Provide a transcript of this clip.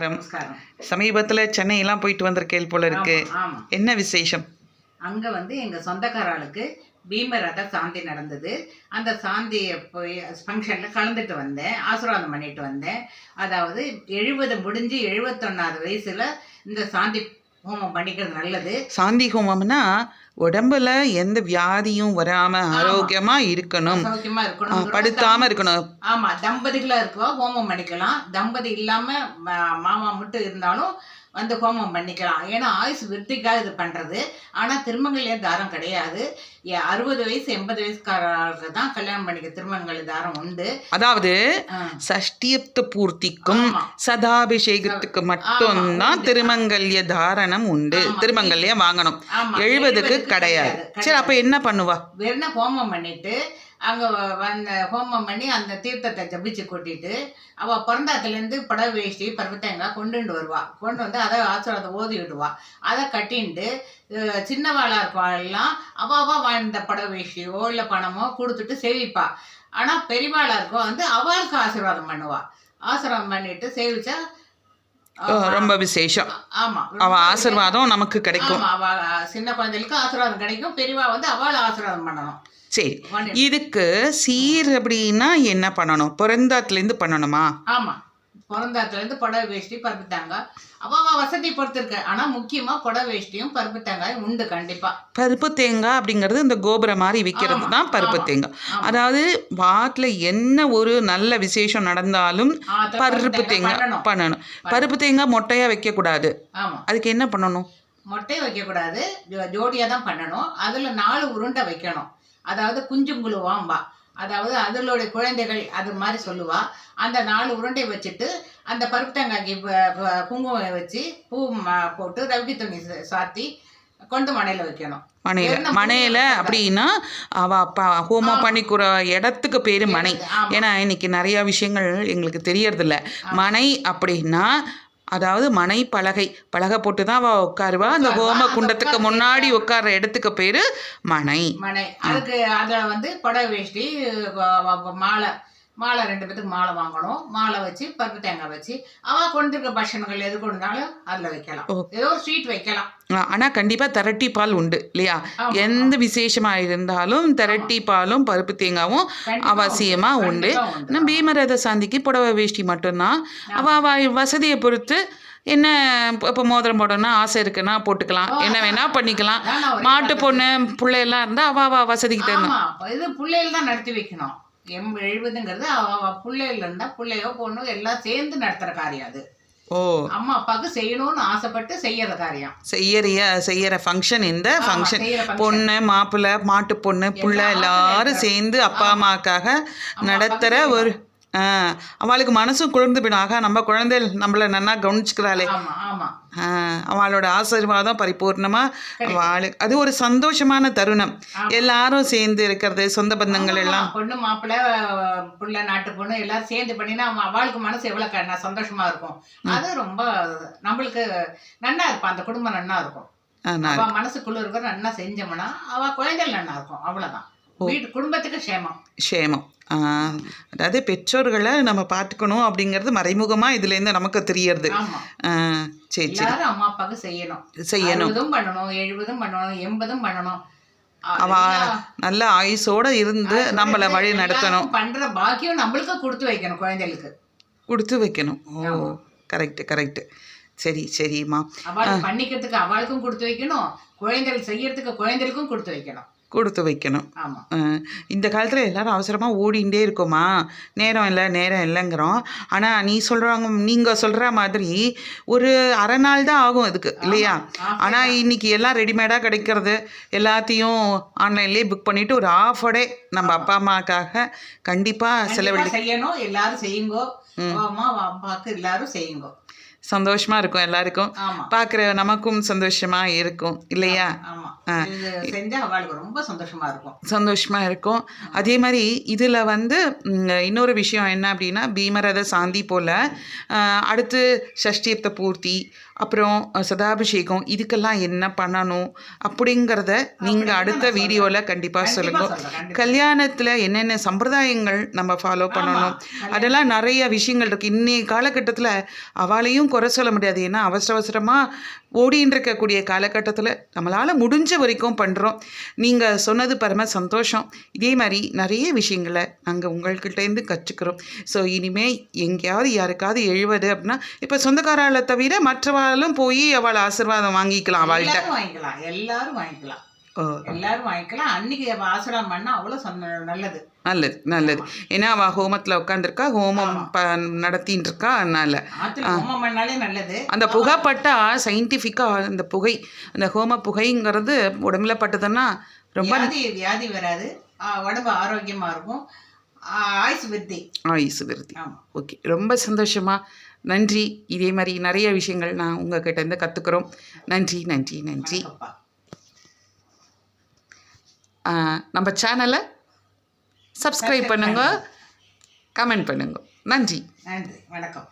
நமஸ்காரம். சமீபத்தில் சென்னையெல்லாம் போயிட்டு வந்திருக்கேள் போல இருக்கு. என்ன விசேஷம்? அங்க வந்து எங்க சொந்தக்காராளுக்கு பீமரத சாந்தி நடந்தது. அந்த சாந்தி போய் ஃபங்க்ஷன்ல கலந்துட்டு வந்தேன். ஆசீர்வாதம் பண்ணிட்டு வந்தேன். அதாவது எழுபது முடிஞ்சு எழுபத்தொன்னாவது வயசுல இந்த சாந்தி ஹோமம் பண்ணிக்கிறது நல்லது. சாந்தி ஹோமம்னா உடம்புல எந்த வியாதியும் வராம ஆரோக்கியமா இருக்கணும். சௌக்கியமா ஆ, இருக்கணும் படுத்தாம இருக்கணும். ஆமா தம்பதிகளா இருக்கவா ஹோமம் பண்ணிக்கலாம். தம்பதி இல்லாம மாமா மட்டும் இருந்தாலும் வந்து ஹோமம் பண்ணிக்கலாம். ஏன்னா ஆயுசு விருத்திக்காக இது பண்றது. ஆனா திருமங்கல்ய தாரம் கிடையாது. அறுபது வயசு எண்பது வயசுக்காரர்களுக்கு தான் கல்யாணம் பண்ணிக்க திருமங்கல் தாரம் உண்டு. அதாவது சஷ்டியப்த பூர்த்திக்கும். சதாபிஷேகத்துக்கு மட்டும்தான். திருமங்கல்ய தாரணம் உண்டு. ஆமா. திருமங்கல்யம் வாங்கணும். எழுபதுக்கு 70 கிடையாது. சரி அப்ப என்ன பண்ணுவா? வெறும் ஹோமம் பண்ணிட்டு அங்க வந்த ஹோமம் பண்ணி அந்த தீர்த்தத்தை ஜபிச்சு கொட்டிட்டு அவ பிறந்தாத்துலேருந்து புடவை வேஷ்டி பருவத்தேங்காய் கொண்டுட்டு வருவா. கொண்டு வந்து அதை ஆசீர்வாதம் ஓதி விடுவா. அதை கட்டின்ட்டு அஹ், சின்னவாளா இருக்கவாளெல்லாம் அவ அவ வாழ்ந்த புடவை வேஷ்டியோ இல்லை பணமோ கொடுத்துட்டு சேவிப்பா. ஆனா பெரியவாளா இருக்கோ வந்து அவளுக்கு ஆசீர்வாதம் பண்ணுவா. ஆசீர்வாதம் பண்ணிட்டு சேவிச்சா ரொம்ப விசேஷம். ஆமா அவ ஆசிர்வாதம் நமக்கு கிடைக்கும். அவ சின்ன குழந்தைகளுக்கு ஆசீர்வாதம் கிடைக்கும். பெரியவா வந்து அவளை ஆசீர்வாதம் பண்ணணும். சரி. இதுக்கு சீர் அப்படின்னா என்ன பண்ணணும்? பிறந்தாத்துலேருந்து பண்ணணுமா? ஆமா. பிறந்தாத்துல இருந்து புடவை வேஷ்டி பருப்பு தேங்காய். அவ அவ வசதி பொறுத்து இருக்கு ஆனா முக்கியமா புடவை வேஷ்டியும் பருப்பு தேங்காயும் உண்டு கண்டிப்பா. பருப்பு தேங்காய் அப்படிங்கிறது இந்த கோபுரம் மாதிரி விற்கிறது தான் பருப்பு தேங்காய். அதாவது வாட்டில் என்ன ஒரு நல்ல விசேஷம் நடந்தாலும் பருப்பு தேங்காய் பண்ணணும். பருப்பு தேங்காய் மொட்டையாக வைக்கக்கூடாது. ஆமா. அதுக்கு என்ன பண்ணணும்? மொட்டை வைக்க கூடாது ஜோ- ஜோடியா தான் பண்ணணும். அதுல நாலு உருண்டை வைக்கணும். அதாவது குஞ்சுங்குழுவாம்பா அதாவது அதனுடைய குழந்தைகள் அது மாதிரி சொல்லுவா. அந்த நாலு உருண்டை வச்சுட்டு அந்த பருப்பு தேங்காய்க்கு குங்குமம் வச்சு பூ போட்டு ரவிக்கி துணி சாத்தி கொண்டு மனையில வைக்கணும். மனையில். மனையில் அப்படின்னா அவ அப்பா ஹோமம் பண்ணிக்கிற இடத்துக்கு பேர் மனை. ஏன்னா இன்னைக்கு நிறையா விஷயங்கள் எங்களுக்கு தெரியறதில்ல. மனை அப்படின்னா அதாவது மனை பலகை பலகை போட்டு தான் அவள் உட்காருவா. அந்த ஹோம குண்டத்துக்கு முன்னாடி உட்கார்ற இடத்துக்கு பேர் மனை. மனை. அதுக்கு அதை வந்து புடவை வேஷ்டி மாலை. மாலை ரெண்டு பேத்துக்கு மாலை வாங்கணும். மாலை வச்சு பருப்பு தேங்காய் வச்சு. அவ கொண்டு இருக்க பட்சணங்கள் எது கொண்டாலும் அதுல வைக்கலாம். ஏதோ ஒரு ஸ்வீட் வைக்கலாம். ஆனால் கண்டிப்பாக திரட்டி பால் உண்டு இல்லையா? எந்த விசேஷமாக இருந்தாலும் திரட்டி பாலும் பருப்பு தேங்காவும் அவசியமாக உண்டு. ஆனால் பீமரத சாந்திக்கு புடவை வேஷ்டி மட்டும்தான். அவள் அவள் வசதியை பொறுத்து என்ன இப்போ மோதிரம் போடணும்னா ஆசை இருக்குன்னா போட்டுக்கலாம். என்ன வேணா பண்ணிக்கலாம். மாட்டு பொண்ணு பிள்ளையெல்லாம் இருந்தால் அவள் அவள் வசதிக்கு தரணும் ஆமா. இது பிள்ளைகள் தான் நடத்தி வைக்கணும். எம் எழுபதுங்கிறது பிள்ளைகள் இருந்தா பிள்ளையோ பொண்ணோ எல்லாம் சேர்ந்து நடத்துற காரியம் அது. ஓ. அம்மா அப்பாவுக்கு செய்யணும்னு ஆசைப்பட்டு செய்யற காரியம். செய்யறிய செய்யற ஃபங்க்ஷன் இந்த ஃபங்க்ஷன். பொண்ணு மாப்பிள்ளை மாட்டு பொண்ணு புள்ள எல்லாரும் நடத்துற- சேர்ந்து அப்பா அம்மாக்காக அப்பாவுக்கு ஒரு அவளுக்கு மனசும் குளிர்ந்து போயிடும். ஆகா நம்ம குழந்தை நம்மளை நல்லா கவனிச்சுக்கிறாளே. அவளோட ஆசீர்வாதம் பரிபூர்ணமாக அவளுக்கு அது ஒரு சந்தோஷமான தருணம். எல்லாரும் சேர்ந்து இருக்கிறது சொந்த பந்தங்கள் எல்லாம். பொண்ணு மாப்பிள்ளை புள்ள நாட்டு பொண்ணு எல்லாரும் சேர்ந்து பண்ணினா அவ- அவளுக்கு மனசு எவ்வளவு சந்தோஷமா இருக்கும். அது ரொம்ப நம்மளுக்கு நன்னா இருக்கும் அந்த குடும்பம் நன்னா இருக்கும். மனசுக்குள்ள இருக்கிற நன்னா செஞ்சோம்னா அவ குழந்தைகள் நன்னா இருக்கும். அவ்வளவுதான். வீட்டு குடும்பத்துக்கு க்ஷேமம் ஆ, அதாவது பெற்றோர்களை நம்ம பார்த்துக்கணும் அப்படிங்கிறது மறைமுகமாக இதுலேருந்து நமக்கு தெரியறது. சரி சரி. அம்மா அப்பாவுக்கு செய்யணும். செய்யணும். பண்ணணும் எழுபதும் பண்ணணும் எண்பதும் பண்ணணும். அவ நல்ல ஆயுசோட இருந்து நம்மளை வழி நடத்தணும். பண்ற பாக்கியம் நம்மளுக்கு கொடுத்து வைக்கணும் குழந்தைகளுக்கு. கொடுத்து வைக்கணும். ஓ கரெக்டு கரெக்டு. சரி சரிம்மா. அவளுக்கு பண்ணிக்கிறதுக்கு அவளுக்கும் கொடுத்து வைக்கணும். குழந்தைகள் செய்யறதுக்கு குழந்தைகளுக்கும் கொடுத்து வைக்கணும். கொடுத்து வைக்கணும். இந்த காலத்தில் எல்லாரும் அவசரமாக ஓடிண்டே இருக்கோமா நேரம் இல்லை நேரம் இல்லைங்கிறோம். ஆனால் நீ சொல்கிறாங்க நீங்கள் சொல்கிற மாதிரி ஒரு அரை நாள் தான் ஆகும் இதுக்கு இல்லையா. ஆனால் இன்னைக்கு எல்லாம் ரெடிமேடாக கிடைக்கிறது. எல்லாத்தையும் ஆன்லைன்லேயே புக் பண்ணிவிட்டு ஒரு ஆஃப் டே நம்ம அப்பா அம்மாக்காக கண்டிப்பாக செலவழி செய்யணும். எல்லாரும் செய்யுங்கோ. எல்லாரும் செய்யுங்கோ. சந்தோஷமாக இருக்கும் எல்லாருக்கும். பார்க்குற நமக்கும் சந்தோஷமாக இருக்கும் இல்லையா? ரொம்ப சந்தோஷமா இருக்கும். சந்தோஷமாக இருக்கும். அதே மாதிரி இதில் வந்து இன்னொரு விஷயம் என்ன அப்படின்னா பீமரத சாந்தி போல் அடுத்து சஷ்டியப்த பூர்த்தி அப்புறம் சதாபிஷேகம் இதுக்கெல்லாம் என்ன பண்ணணும் அப்படிங்கிறத நீங்கள் அடுத்த வீடியோவில் கண்டிப்பாக சொல்லுங்க. சொல்றேன், கண்டிப்பா. கல்யாணத்தில் என்னென்ன சம்பிரதாயங்கள் நம்ம ஃபாலோ பண்ணணும்? அதெல்லாம் நிறைய விஷயங்கள் இருக்குது இன்னைய காலகட்டத்தில் அவளையும் குறை சொல்ல முடியாது. ஏன்னா அவசர அவசரமாக ஓடின்னு இருக்கக்கூடிய காலகட்டத்தில் நம்மளால் முடிஞ்ச வரைக்கும் பண்ணுறோம் நீங்கள் சொன்னது பரம சந்தோஷம். இதே மாதிரி நிறைய விஷயங்களை நாங்கள் உங்கள்கிட்டேருந்து கற்றுக்கிறோம். ஸோ இனிமேல் எங்கேயாவது யாருக்காவது எழுவது அப்படின்னா இப்போ சொந்தக்காராளை தவிர மற்றவாளும் போய் அவளை ஆசீர்வாதம் வாங்கிக்கலாம் அவள்கிட்ட. வாங்கிக்கலாம். எல்லாரும் வாங்கிக்கலாம். எல்லாரும் வாங்கிக்கலாம். அன்னைக்கு அவ ஆசிரம் பண்ணா அவ்வளவு நல்லது. நல்லது நல்லது. ஏன்னா அவள் ஹோமத்தில் உட்காந்துருக்கா ஹோமம் நடத்தின்னு இருக்கா அதனால். அந்த புகைப்பட்டா சயின்டிஃபிக்காக அந்த புகை அந்த ஹோம புகைங்கிறது உடம்புல பட்டதுன்னா ரொம்ப வியாதி வராது. உடம்பு ஆரோக்கியமா இருக்கும். ஆயுசு விருத்தி. ஆயுசு விருத்தி. ஓகே. ரொம்ப சந்தோஷமா. நன்றி. இதே மாதிரி நிறைய விஷயங்கள் நான் உங்ககிட்ட இருந்து கற்றுக்குறோம் நன்றி நன்றி நன்றி. நம்ம சேனலை சப்ஸ்கிரைப் பண்ணுங்க. கமெண்ட் பண்ணுங்க. நன்றி. நன்றி. வணக்கம்.